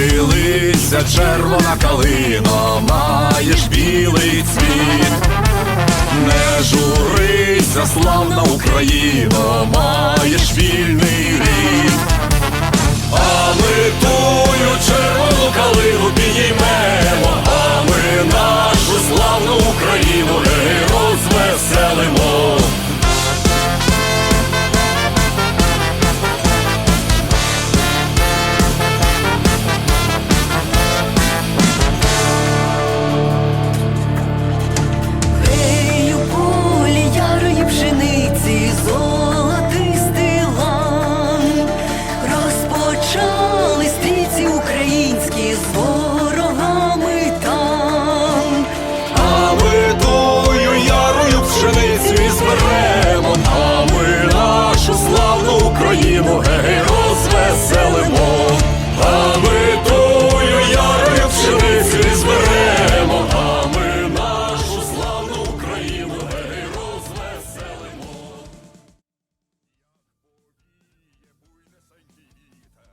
Хилися, червона калина, маєш білий цвіт. Не журися, славна Україна, маєш